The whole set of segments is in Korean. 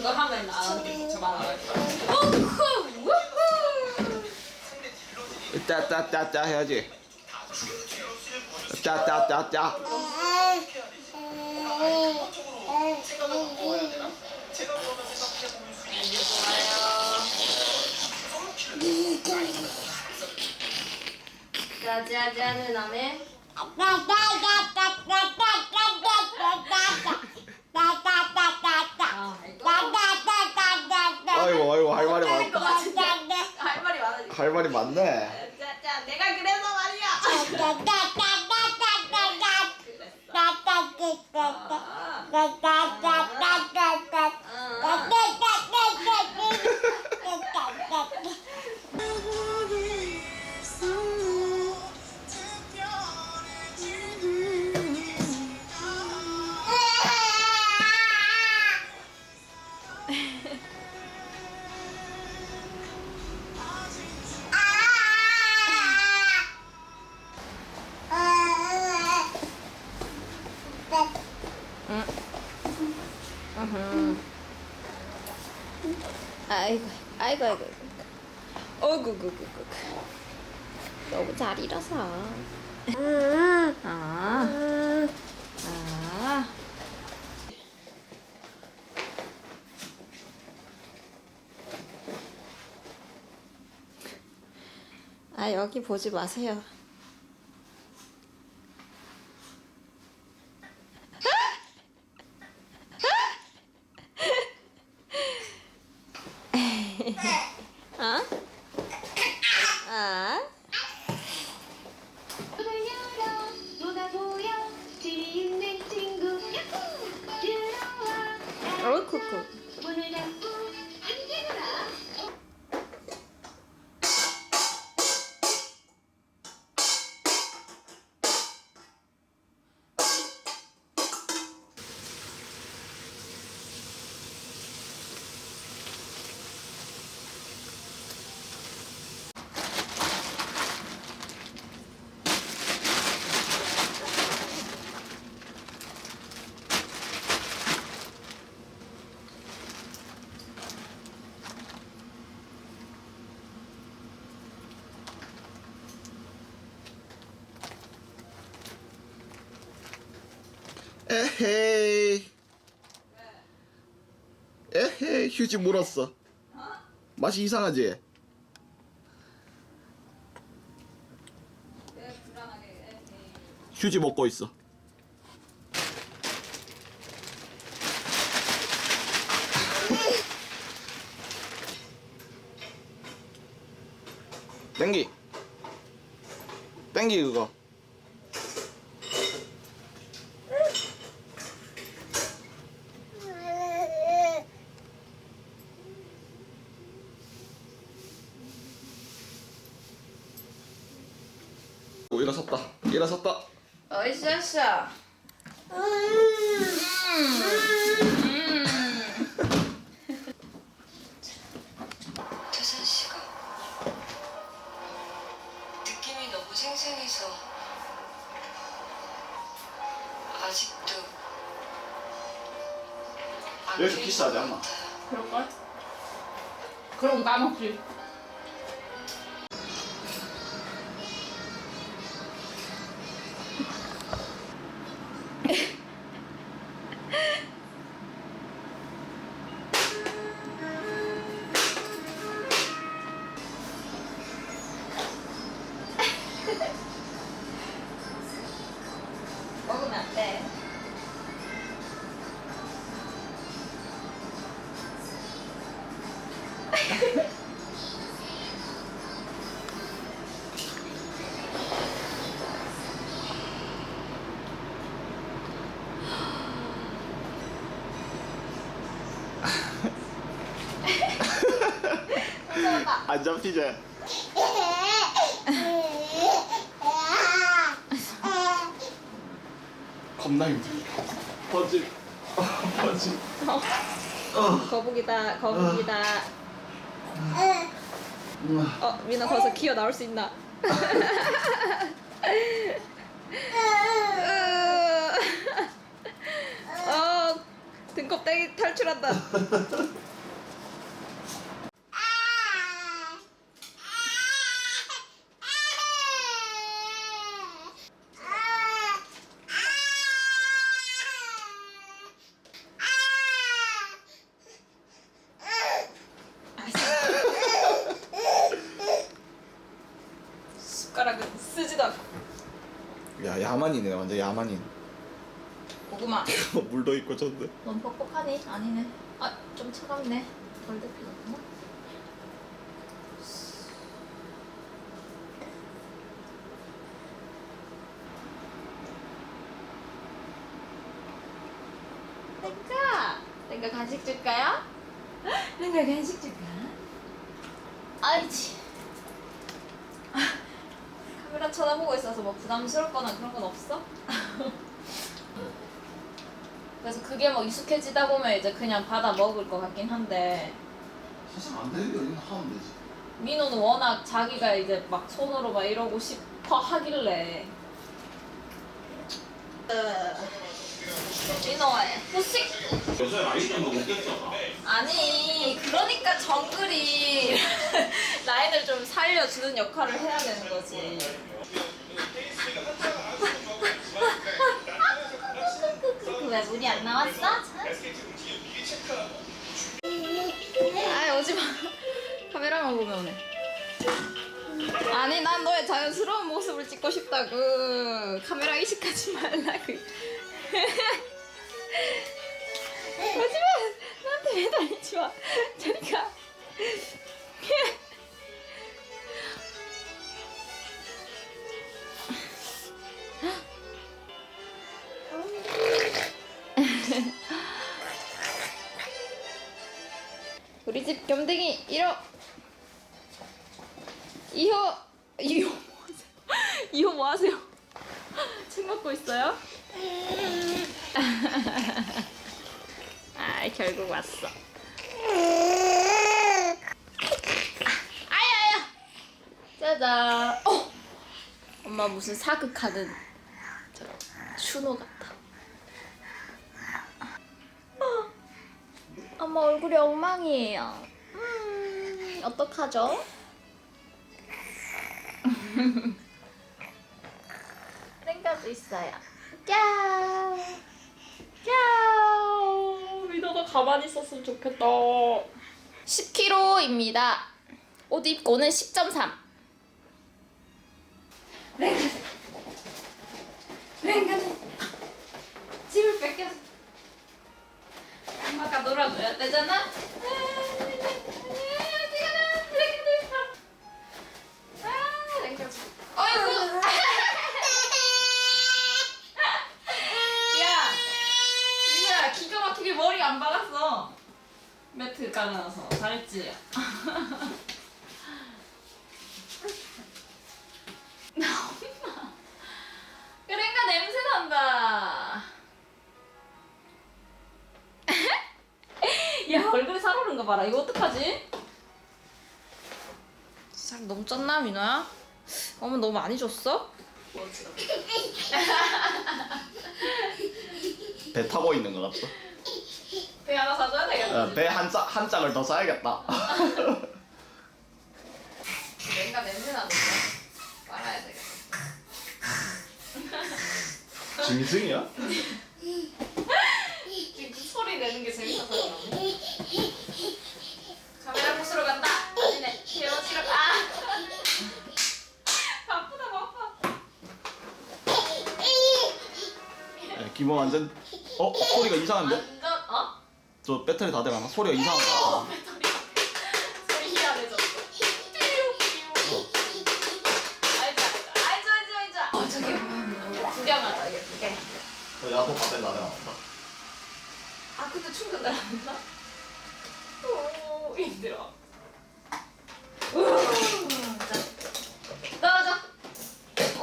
그거 하면 나한테 저만? 우후! 우후! 짜짜짜짜 해야지. 좋아요. 짜자자는 안에 아이고 아이고 할 말이 많. 할 말이 많아지. 할 말이 많네. 짜자 내가 그래서 말이야. 아 이고, 아이고, 아이고. 어구, 구, 구, 구. 너무 잘 일어서. 아, 아. 아, 여기 보지 마세요. 들어 에헤이. 에헤이 휴지 물었어. 맛이 이상하지? 휴지 먹고 있어. 땡기. 땡기 그거. 오, 일어섰다. 일어섰다. 어이씨어이씨. 태산 씨가 느낌이 너무 생생해서 아직도 안 여기서 들린 키스하지 것 않나? 같아요. 그럴걸? 그럼 까먹지. 돼. 안 잡히지? 겁나 힘들어. 버지. 버지. 거북이다, 거북이다. 어, 민아 거기서 기어 나올 수 있나? 어, 등껍 떼기 탈출한다. 숟가락은 쓰지도 않고. 야 야만이네 완전 야만인. 고구마. 물도 있고 전데. 넌 뻑뻑하니? 아니네. 아, 좀 차갑네. 덜 데피겠구나. 땡가! 땡가 간식 줄까요? 땡가 간식 줄까? 아이치. 카메라 쳐다보고 있어서 뭐 부담스럽거나 그런 건 없어? 그래서 그게 뭐 익숙해지다 보면 이제 그냥 받아 먹을 것 같긴 한데 사실 안 되는 게 어디나 하면 되지. 민호는 워낙 자기가 이제 막 손으로 막 이러고 싶어 하길래 민호의 후식? 요새 라이트도 못겠잖아. 아니 그러니까 정글이 라인을 좀 살려주는 역할을 해야 되는 거지. 왜 물이 안 나왔어? 아 오지 마. 카메라만 보면 오네. 아니 난 너의 자연스러운 모습을 찍고 싶다고. 카메라 의식하지 말라고 오지마 나한테 매달리지 마가 우리 집 겸댕이 1호 2호 2호 뭐 하세요? 2호 뭐 하세요? 책 먹고 있어요? 아 결국 왔어. 아야야. 짜잔. 어. 엄마 무슨 사극하는 저 추노 같아. 어, 엄마 얼굴이 엉망이에요. 음 어떡하죠? 있어요 야 야, 미도가 가만히 있었으면 좋겠다. 10kg입니다. 옷 입고는 10.3. 랭가는 랭가는 집을 뺏겨서 엄마가 놀아줘야 되잖아. 아, 거 봐라. 이거 어떡하지? 살 너무 쪘나 민호야? 어머 너무 많이 줬어? 배 타고 있는 것 같다. 배 하나 사줘야 되겠다. 배한 한 짝을 더 사야겠다. 뭔가 냄새 나는데 빨아야 되겠다. 짐승이야? 지금 그 소리 내는 게 재밌어서 그러네. 완전. 어 소리가 이상한데? 완전 어? 저 배터리 다 돼가나? 소리가 이상한 거 같아. 배터리 소리 희한해졌어. 알자 알자 알자 알자. 어 저기 구경하자 이게 돼가나? 아 근데 충전 잘안 된다? 오 힘들어 우, 자, 떨어져 오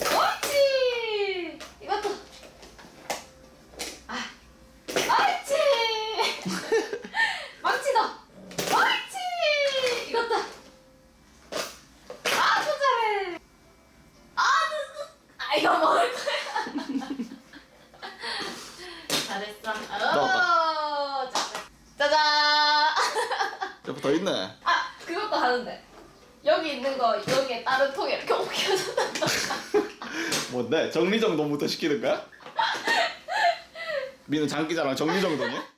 옳지 이것도 아 옳지 망치다 옳지 이것도 아주 잘해 아주 아 이거 먹을 거야 잘했어 옆에 더 있네. 아 그것도 하는데 여기 있는 거 여기에 다른 통에 이렇게 옮겨서 뭔데? 정리정돈부터 시키는 거야? 민우 장기자랑 정리정돈이야?